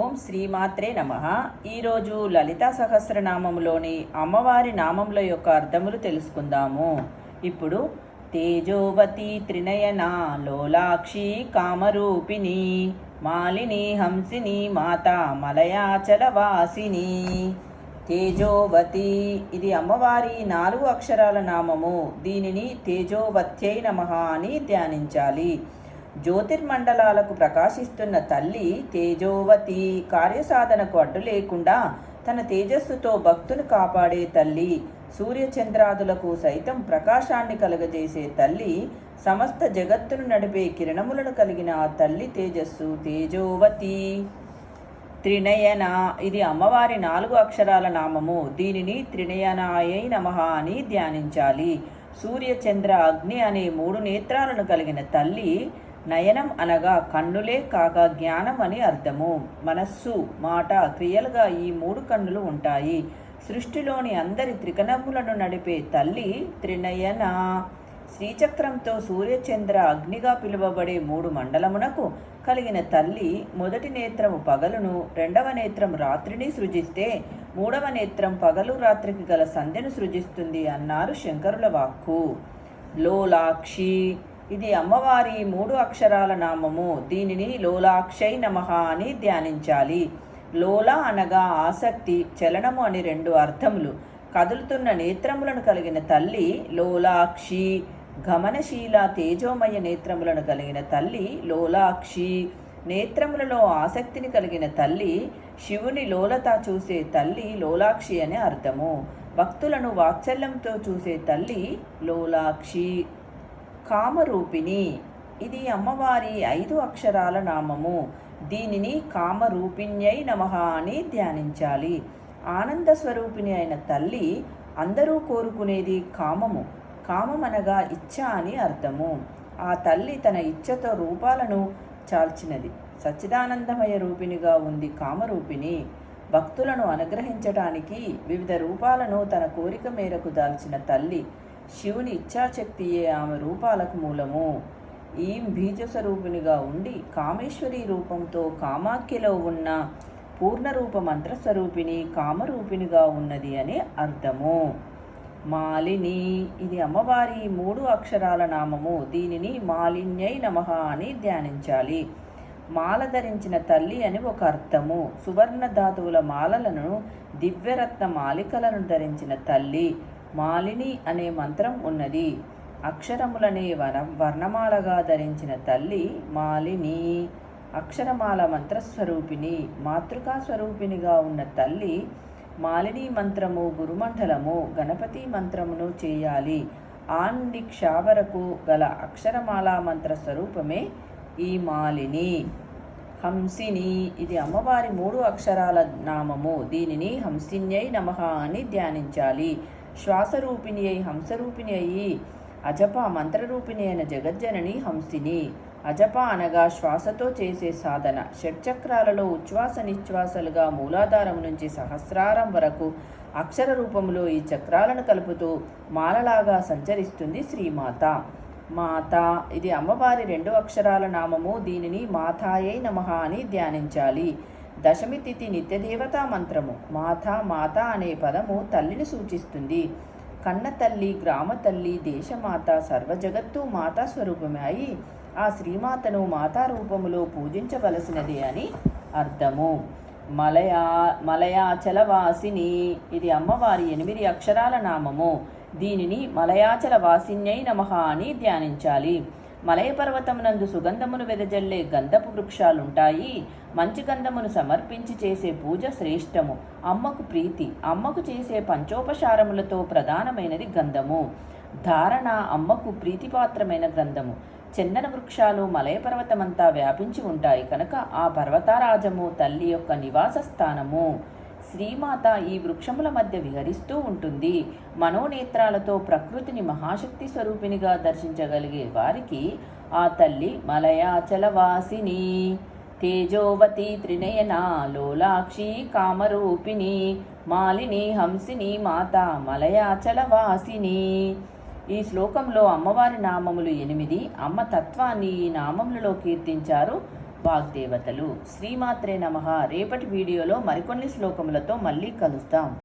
ఓం శ్రీమాత్రే నమ. ఈరోజు లలితా సహస్రనామములోని అమ్మవారి నామముల యొక్క అర్థములు తెలుసుకుందాము. ఇప్పుడు తేజోవతి త్రినయన లోలాక్షి కామరూపిణి మాలిని హంసిని మాత మలయాచలవాసిని తేజోవతి ఇది అమ్మవారి నాలుగు అక్షరాల నామము. దీనిని తేజోవత్యై నమః అని ధ్యానించాలి. జ్యోతిర్మండలాలకు ప్రకాశిస్తున్న తల్లి తేజోవతి కార్యసాధనకు అడ్డు లేకుండా తన తేజస్సుతో భక్తులు కాపాడే తల్లి సూర్యచంద్రాదులకు సైతం ప్రకాశాన్ని కలుగజేసే తల్లి సమస్త జగత్తును నడిపే కిరణములను కలిగిన ఆ తల్లి తేజస్సు తేజోవతి. త్రినయన ఇది అమ్మవారి నాలుగు అక్షరాల నామము. దీనిని త్రినయనాయై నమః అని ధ్యానించాలి. సూర్యచంద్ర అగ్ని అనే మూడు నేత్రాలను కలిగిన తల్లి నయనం అనగా కన్నులే కాక జ్ఞానం అని అర్థము. మనస్సు మాట క్రియలుగా ఈ మూడు కన్నులు ఉంటాయి. సృష్టిలోని అందరి త్రికణములను నడిపే తల్లి త్రినయన. శ్రీచక్రంతో సూర్యచంద్ర అగ్నిగా పిలువబడే మూడు మండలమునకు కలిగిన తల్లి మొదటి నేత్రము పగలును రెండవ నేత్రం రాత్రిని సృజిస్తే మూడవ నేత్రం పగలు రాత్రికి గల సంధ్యను సృజిస్తుంది అన్నారు శంకరుల వాక్కు. లోలాక్షి ఇది అమ్మవారి మూడు అక్షరాల నామము. దీనిని లోలాక్షై నమః అని ధ్యానించాలి. లోల అనగా ఆసక్తి చలనము అని రెండు అర్థములు. కదులుతున్న నేత్రములను కలిగిన తల్లి లోలాక్షి గమనశీల తేజోమయ నేత్రములను కలిగిన తల్లి లోలాక్షి. నేత్రములలో ఆసక్తిని కలిగిన తల్లి శివుని లోలత చూసే తల్లి లోలాక్షి అనే అర్థము. భక్తులను వాత్సల్యంతో చూసే తల్లి లోలాక్షి. కామరూపిణి. ఇది అమ్మవారి ఐదు అక్షరాల నామము. దీనిని కామరూపిణ్యై నమః అని ధ్యానించాలి. ఆనంద స్వరూపిణి అయిన తల్లి అందరూ కోరుకునేది కామము. కామం అనగా ఇచ్ఛ అని అర్థము. ఆ తల్లి తన ఇచ్ఛతో రూపాలను చాల్చినది. సచ్చిదానందమయ రూపిణిగా ఉంది కామరూపిణి. భక్తులను అనుగ్రహించటానికి వివిధ రూపాలను తన కోరిక మేరకు దాల్చిన తల్లి శివుని ఇచ్ఛాశక్తియే ఆమె రూపాలకు మూలము. ఈం బీజస్వరూపిణిగా ఉండి కామేశ్వరి రూపంతో కామాఖ్యలో ఉన్న పూర్ణరూప మంత్రస్వరూపిణి కామరూపిణిగా ఉన్నది అని అర్థము. మాలిని ఇది అమ్మవారి మూడు అక్షరాల నామము. దీనిని మాలిన్యై నమః అని ధ్యానించాలి. మాల ధరించిన తల్లి అని ఒక అర్థము. సువర్ణ ధాతువుల మాలలను దివ్యరత్న మాలికలను ధరించిన తల్లి. మాలిని అనే మంత్రం ఉన్నది. అక్షరములనే వన వర్ణమాలగా ధరించిన తల్లి మాలిని. అక్షరమాల మంత్రస్వరూపిణి మాతృకా స్వరూపిణిగా ఉన్న తల్లి మాలిని మంత్రము గురుమండలము గణపతి మంత్రమును చేయాలి. ఆ క్షావరకు గల అక్షరమాల మంత్ర స్వరూపమే ఈ మాలిని. హంసిని ఇది అమ్మవారి మూడు అక్షరాల నామము. దీనిని హంసిన్యై నమః అని ధ్యానించాలి. శ్వాసరూపిణి అయి హంసరూపిణి అయి అజప మంత్రరూపిణి అయిన జగజ్జనని హంసిని. అజప అనగా శ్వాసతో చేసే సాధన. షట్చక్రాలలో ఉచ్ఛ్వాస నిశ్వాసలుగా మూలాధారం నుంచి సహస్రారం వరకు అక్షర రూపంలో ఈ చక్రాలను కలుపుతూ మాలలాగా సంచరిస్తుంది శ్రీమాత. మాత ఇది అమ్మవారి రెండు అక్షరాల నామము. దీనిని మాతాయే నమః అని ధ్యానించాలి. దశమి తిథి నిత్యదేవతా మంత్రము. మాత మాత అనే పదము తల్లిని సూచిస్తుంది. కన్న తల్లి గ్రామ తల్లి దేశమాత సర్వజగత్తు మాతా స్వరూపమే అయి ఆ శ్రీమాతను మాతా రూపములో పూజించవలసినది అని అర్థము. మలయా మలయాచల వాసిని ఇది అమ్మవారి ఎనిమిది అక్షరాల నామము. దీనిని మలయాచల వాసిన్యై నమః అని ధ్యానించాలి. మలయ పర్వతమునందు సుగంధమును వెదజల్లే గంధపు వృక్షాలుంటాయి. మంచి గంధమును సమర్పించి చేసే పూజ శ్రేష్టము. అమ్మకు ప్రీతి అమ్మకు చేసే పంచోపచారములతో ప్రధానమైనది గంధము. ధారణ అమ్మకు ప్రీతిపాత్రమైన గ్రంథము. చందన వృక్షాలు మలయ పర్వతమంతా వ్యాపించి ఉంటాయి కనుక ఆ పర్వతారాజము తల్లి యొక్క నివాస స్థానము శ్రీమాత ఈ వృక్షముల మధ్య విహరిస్తూ ఉంటుంది. మనోనేత్రాలతో ప్రకృతిని మహాశక్తి స్వరూపినిగా దర్శించగలిగే వారికి ఆ తల్లి మలయాచలవాసిని. తేజోవతి త్రినయన లోలాక్షి కామరూపిణి మాలిని హంసిని మాత మలయాచలవాసిని. ఈ శ్లోకంలో అమ్మవారి నామములు ఎనిమిది అమ్మ తత్వాన్ని ఈ నామములలో కీర్తించారు. వాగ్దేవతలు శ్రీమాత్రే నమ. రేపటి వీడియోలో మరికొన్ని శ్లోకములతో మళ్ళీ కలుస్తాం